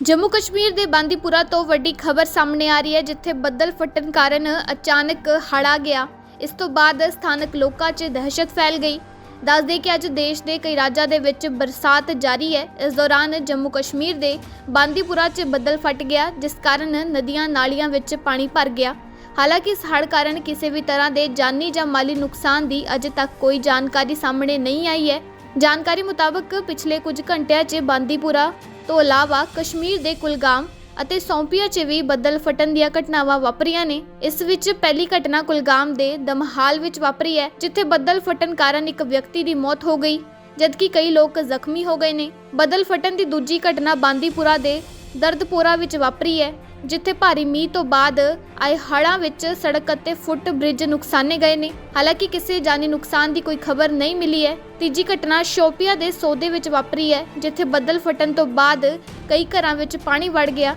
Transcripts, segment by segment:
ਜੰਮੂ ਕਸ਼ਮੀਰ ਦੇ ਬਾਂਦੀਪੁਰਾ ਤੋਂ ਵੱਡੀ ਖਬਰ ਸਾਹਮਣੇ ਆ ਰਹੀ ਹੈ, ਜਿੱਥੇ ਬੱਦਲ ਫਟਣ ਕਾਰਨ ਅਚਾਨਕ ਹੜ੍ਹ ਆ ਗਿਆ। ਇਸ ਤੋਂ ਬਾਅਦ ਸਥਾਨਕ ਲੋਕਾਂ 'ਚ ਦਹਿਸ਼ਤ ਫੈਲ ਗਈ। ਦੱਸਦੇ ਕਿ ਅੱਜ ਦੇਸ਼ ਦੇ ਕਈ ਰਾਜਾਂ ਦੇ ਵਿੱਚ ਬਰਸਾਤ ਜਾਰੀ ਹੈ। ਇਸ ਦੌਰਾਨ ਜੰਮੂ ਕਸ਼ਮੀਰ ਦੇ ਬਾਂਦੀਪੁਰਾ 'ਚ ਬੱਦਲ ਫਟ ਗਿਆ, ਜਿਸ ਕਾਰਨ ਨਦੀਆਂ ਨਾਲੀਆਂ ਵਿੱਚ ਪਾਣੀ ਭਰ ਗਿਆ। ਹਾਲਾਂਕਿ ਇਸ ਹੜ੍ਹ ਕਾਰਨ ਕਿਸੇ ਵੀ ਤਰ੍ਹਾਂ ਦੇ ਜਾਨੀ ਜਾਂ ਮਾਲੀ ਨੁਕਸਾਨ ਦੀ ਅਜੇ ਤੱਕ ਕੋਈ ਜਾਣਕਾਰੀ ਸਾਹਮਣੇ ਨਹੀਂ ਆਈ ਹੈ। ਜਾਣਕਾਰੀ ਮੁਤਾਬਕ ਪਿਛਲੇ ਕੁਝ ਘੰਟਿਆਂ 'ਚ ਬਾਂਦੀਪੁਰਾ ਤੋਂ ਇਲਾਵਾ ਕਸ਼ਮੀਰ ਦੇ ਕੁਲਗਾਮ ਅਤੇ ਸੌਂਪੀਆ 'ਚ ਵੀ ਬੱਦਲ ਫਟਣ ਦੀਆਂ ਘਟਨਾਵਾਂ ਵਾਪਰੀਆਂ ਨੇ। ਇਸ ਵਿੱਚ ਪਹਿਲੀ ਘਟਨਾ ਕੁਲਗਾਮ ਦੇ ਦਮਹਾਲ ਵਿੱਚ ਵਾਪਰੀ ਹੈ, ਜਿੱਥੇ ਬੱਦਲ ਫਟਣ ਕਾਰਨ ਇੱਕ ਵਿਅਕਤੀ ਦੀ ਮੌਤ ਹੋ ਗਈ, ਜਦਕਿ ਕਈ ਲੋਕ ਜ਼ਖਮੀ ਹੋ ਗਏ ਨੇ। ਬੱਦਲ ਫਟਣ ਦੀ ਦੂਜੀ ਘਟਨਾ ਬਾਂਦੀਪੁਰਾ ਦੇ ਦਰਦਪੁਰਾ ਵਿੱਚ ਵਾਪਰੀ ਹੈ, ਜਿੱਥੇ ਭਾਰੀ ਮੀਂਹ ਤੋਂ ਬਾਅਦ ਆਏ ਹੜ੍ਹਾਂ ਵਿੱਚ ਸੜਕ ਅਤੇ ਫੁੱਟ ਬ੍ਰਿਜ ਨੁਕਸਾਨੇ ਗਏ ਨੇ। ਹਾਲਾਂਕਿ ਕਿਸੇ ਜਾਨੀ ਨੁਕਸਾਨ ਦੀ ਕੋਈ ਖਬਰ ਨਹੀਂ ਮਿਲੀ ਹੈ। ਤੀਜੀ ਘਟਨਾ ਸ਼ੋਪੀਆ ਦੇ ਸੌਦੇ ਵਿੱਚ ਵਾਪਰੀ ਹੈ, ਜਿੱਥੇ ਬੱਦਲ ਫਟਣ ਤੋਂ ਬਾਅਦ ਕਈ ਘਰਾਂ ਵਿੱਚ ਪਾਣੀ ਵੜ ਗਿਆ।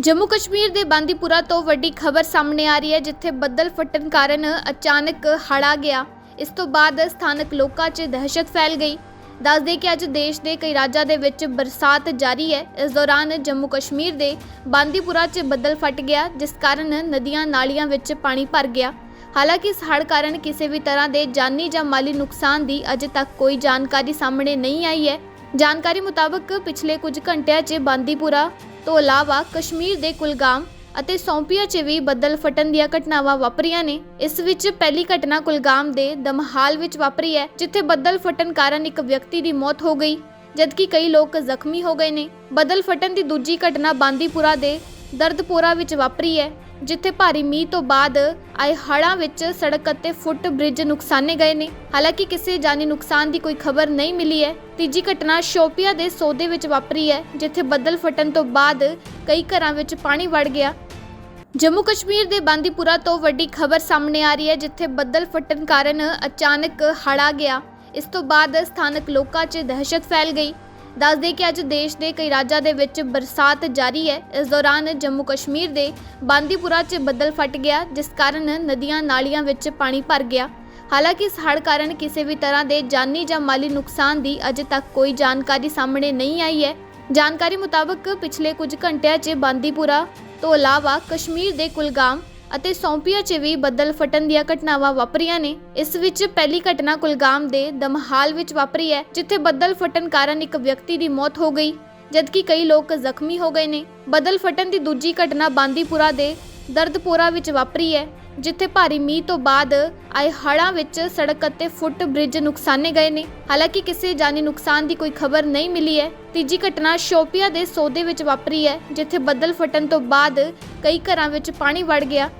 ਜੰਮੂ ਕਸ਼ਮੀਰ ਦੇ ਬਾਂਦੀਪੁਰਾ ਤੋਂ ਵੱਡੀ ਖਬਰ ਸਾਹਮਣੇ ਆ ਰਹੀ ਹੈ, ਜਿੱਥੇ ਬੱਦਲ ਫਟਣ ਕਾਰਨ ਅਚਾਨਕ ਹੜ੍ਹ ਆ ਗਿਆ। ਇਸ ਤੋਂ ਬਾਅਦ ਸਥਾਨਕ ਲੋਕਾਂ 'ਚ ਦਹਿਸ਼ਤ ਫੈਲ ਗਈ। ਦੱਸਦੇ ਕਿ ਅੱਜ ਦੇਸ਼ ਦੇ ਕਈ ਰਾਜਾਂ ਦੇ ਵਿੱਚ ਬਰਸਾਤ ਜਾਰੀ ਹੈ। ਇਸ ਦੌਰਾਨ ਜੰਮੂ ਕਸ਼ਮੀਰ ਦੇ ਬਾਂਦੀਪੁਰਾ 'ਚ ਬੱਦਲ ਫਟ ਗਿਆ, ਜਿਸ ਕਾਰਨ ਨਦੀਆਂ ਨਾਲੀਆਂ ਵਿੱਚ ਪਾਣੀ ਭਰ ਗਿਆ। ਹਾਲਾਂਕਿ ਇਸ ਹੜ੍ਹ ਕਾਰਨ ਕਿਸੇ ਵੀ ਤਰ੍ਹਾਂ ਦੇ ਜਾਨੀ ਜਾਂ ਮਾਲੀ ਨੁਕਸਾਨ ਦੀ ਅਜੇ ਤੱਕ ਕੋਈ ਜਾਣਕਾਰੀ ਸਾਹਮਣੇ ਨਹੀਂ ਆਈ ਹੈ। ਜਾਣਕਾਰੀ ਮੁਤਾਬਕ ਪਿਛਲੇ ਕੁਝ ਘੰਟਿਆਂ 'ਚ ਬਾਂਦੀਪੁਰਾ ਤੋਂ ਇਲਾਵਾ ਕਸ਼ਮੀਰ ਦੇ ਕੁਲਗਾਮ ਅਤੇ ਸੌਂਪੀਆ 'ਚ ਵੀ ਬੱਦਲ ਫਟਣ ਦੀਆਂ ਘਟਨਾਵਾਂ ਵਾਪਰੀਆਂ ਨੇ। ਇਸ ਵਿੱਚ ਪਹਿਲੀ ਘਟਨਾ ਕੁਲਗਾਮ ਦੇ ਦਮਹਾਲ ਵਿੱਚ ਵਾਪਰੀ ਹੈ, ਜਿੱਥੇ ਬੱਦਲ ਫਟਣ ਕਾਰਨ ਇੱਕ ਵਿਅਕਤੀ ਦੀ ਮੌਤ ਹੋ ਗਈ, ਜਦਕਿ ਕਈ ਲੋਕ ਜ਼ਖਮੀ ਹੋ ਗਏ ਨੇ। ਬੱਦਲ ਫਟਣ ਦੀ ਦੂਜੀ ਘਟਨਾ ਬਾਂਦੀਪੁਰਾ ਦੇ ਦਰਦਪੋਰਾ ਵਿੱਚ ਵਾਪਰੀ ਹੈ ਜਿੱਥੇ ਭਾਰੀ ਮੀਂਹ ਤੋਂ ਬਾਅਦ ਆਏ ਹੜ੍ਹਾਂ ਵਿੱਚ ਸੜਕ ਅਤੇ ਫੁੱਟ ਬ੍ਰਿਜ ਨੁਕਸਾਨੇ ਗਏ ਨੇ। ਹਾਲਾਂਕਿ ਕਿਸੇ ਜਾਨੀ ਨੁਕਸਾਨ ਦੀ ਕੋਈ ਖਬਰ ਨਹੀਂ ਮਿਲੀ ਹੈ। ਤੀਜੀ ਘਟਨਾ ਸ਼ੋਪੀਆ ਦੇ ਸੌਦੇ ਵਿੱਚ ਵਾਪਰੀ ਹੈ, ਜਿੱਥੇ ਬੱਦਲ ਫਟਣ ਤੋਂ ਬਾਅਦ ਕਈ ਘਰਾਂ ਵਿੱਚ ਪਾਣੀ ਵੜ ਗਿਆ। ਜੰਮੂ ਕਸ਼ਮੀਰ ਦੇ ਬਾਂਦੀਪੁਰਾ ਤੋਂ ਵੱਡੀ ਖਬਰ ਸਾਹਮਣੇ ਆ ਰਹੀ ਹੈ, ਜਿੱਥੇ ਬੱਦਲ ਫਟਣ ਕਾਰਨ ਅਚਾਨਕ ਹੜ੍ਹ ਆ ਗਿਆ। ਇਸ ਤੋਂ ਬਾਅਦ ਸਥਾਨਕ ਲੋਕਾਂ 'ਚ ਦਹਿਸ਼ਤ ਫੈਲ ਗਈ। ਦੱਸਦੇ ਕਿ ਅੱਜ ਦੇਸ਼ ਦੇ ਕਈ ਰਾਜਾਂ ਦੇ ਵਿੱਚ ਬਰਸਾਤ ਜਾਰੀ ਹੈ। ਇਸ ਦੌਰਾਨ ਜੰਮੂ ਕਸ਼ਮੀਰ ਦੇ ਬਾਂਦੀਪੁਰਾ 'ਚ ਬੱਦਲ ਫਟ ਗਿਆ, ਜਿਸ ਕਾਰਨ ਨਦੀਆਂ ਨਾਲੀਆਂ ਵਿੱਚ ਪਾਣੀ ਭਰ ਗਿਆ। ਹਾਲਾਂਕਿ ਇਸ ਹੜ੍ਹ ਕਾਰਨ ਕਿਸੇ ਵੀ ਤਰ੍ਹਾਂ ਦੇ ਜਾਨੀ ਜਾਂ ਮਾਲੀ ਨੁਕਸਾਨ ਦੀ ਅਜੇ ਤੱਕ ਕੋਈ ਜਾਣਕਾਰੀ ਸਾਹਮਣੇ ਨਹੀਂ ਆਈ ਹੈ। ਜਾਣਕਾਰੀ ਮੁਤਾਬਕ ਪਿਛਲੇ ਕੁਝ ਘੰਟਿਆਂ 'ਚ ਬਾਂਦੀਪੁਰਾ ਤੋਂ ਇਲਾਵਾ ਕਸ਼ਮੀਰ ਦੇ ਕੁਲਗਾਮ ਅਤੇ ਸੌਂਪੀਆ 'ਚ ਵੀ ਬੱਦਲ ਫਟਣ ਦੀਆਂ ਘਟਨਾਵਾਂ ਵਾਪਰੀਆਂ ਨੇ। ਇਸ ਵਿੱਚ ਪਹਿਲੀ ਘਟਨਾ ਕੁਲਗਾਮ ਦੇ ਦਮਹਾਲ ਵਿੱਚ ਵਾਪਰੀ ਹੈ, ਜਿੱਥੇ ਬੱਦਲ ਫਟਣ ਕਾਰਨ ਇੱਕ ਵਿਅਕਤੀ ਦੀ ਮੌਤ ਹੋ ਗਈ, ਜਦਕਿ ਕਈ ਲੋਕ ਜ਼ਖਮੀ ਹੋ ਗਏ ਨੇ। ਬੱਦਲ ਫਟਣ ਦੀ ਦੂਜੀ ਘਟਨਾ ਬਾਂਦੀਪੁਰਾ ਦੇ ਦਰਦਪੁਰਾ ਵਿੱਚ ਵਾਪਰੀ ਹੈ, ਜਿੱਥੇ ਭਾਰੀ ਮੀਂਹ ਤੋਂ ਬਾਅਦ ਆਏ ਹੜ੍ਹਾਂ ਵਿੱਚ ਸੜਕ ਅਤੇ ਫੁੱਟ ਬ੍ਰਿਜ ਨੁਕਸਾਨੇ ਗਏ ਨੇ। ਹਾਲਾਂਕਿ ਕਿਸੇ ਜਾਨੀ ਨੁਕਸਾਨ ਦੀ ਕੋਈ ਖਬਰ ਨਹੀਂ ਮਿਲੀ ਹੈ, ਤੀਜੀ ਘਟਨਾ ਸ਼ੋਪੀਆ ਦੇ ਸੌਦੇ ਵਿੱਚ ਵਾਪਰੀ ਹੈ, ਜਿੱਥੇ ਬੱਦਲ ਫਟਣ ਤੋਂ ਬਾਅਦ ਕਈ ਘਰਾਂ ਵਿੱਚ ਪਾਣੀ ਵੜ ਗਿਆ।